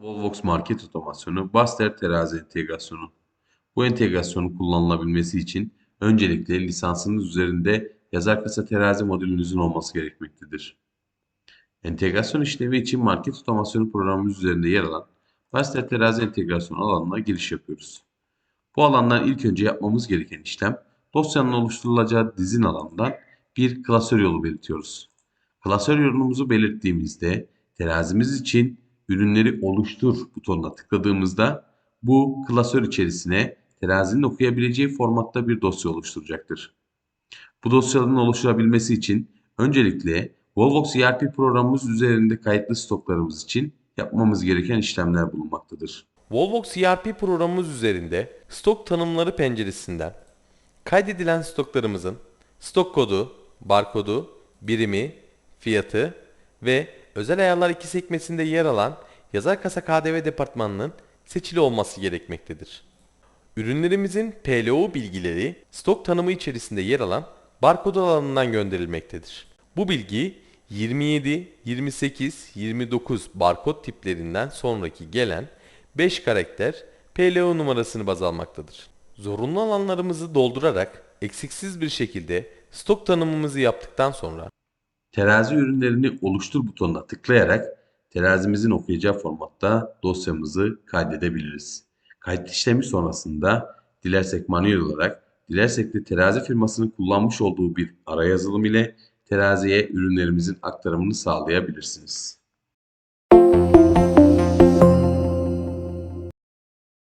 Volvox market otomasyonu, Baster terazi entegrasyonu. Bu entegrasyonun kullanılabilmesi için öncelikle lisansınız üzerinde yazar kasa terazi modülünüzün olması gerekmektedir. Entegrasyon işlevi için market otomasyonu programımız üzerinde yer alan Baster terazi entegrasyonu alanına giriş yapıyoruz. Bu alandan ilk önce yapmamız gereken işlem dosyanın oluşturulacağı dizin alanından bir klasör yolu belirtiyoruz. Klasör yolumuzu belirttiğimizde terazimiz için ürünleri oluştur butonuna tıkladığımızda bu klasör içerisine terazinin okuyabileceği formatta bir dosya oluşturacaktır. Bu dosyanın oluşturabilmesi için öncelikle Volvox ERP programımız üzerinde kayıtlı stoklarımız için yapmamız gereken işlemler bulunmaktadır. Volvox ERP programımız üzerinde stok tanımları penceresinden kaydedilen stoklarımızın stok kodu, barkodu, birimi, fiyatı ve özel ayarlar iki sekmesinde yer alan yazar kasa KDV departmanının seçili olması gerekmektedir. Ürünlerimizin PLO bilgileri stok tanımı içerisinde yer alan barkod alanından gönderilmektedir. Bu bilgi 27, 28, 29 barkod tiplerinden sonraki gelen 5 karakter PLO numarasını baz almaktadır. Zorunlu alanlarımızı doldurarak eksiksiz bir şekilde stok tanımımızı yaptıktan sonra Terazi ürünlerini oluştur butonuna tıklayarak terazimizin okuyacağı formatta dosyamızı kaydedebiliriz. Kayıt işlemi sonrasında dilersek manuel olarak, dilersek de terazi firmasının kullanmış olduğu bir ara yazılım ile teraziye ürünlerimizin aktarımını sağlayabilirsiniz.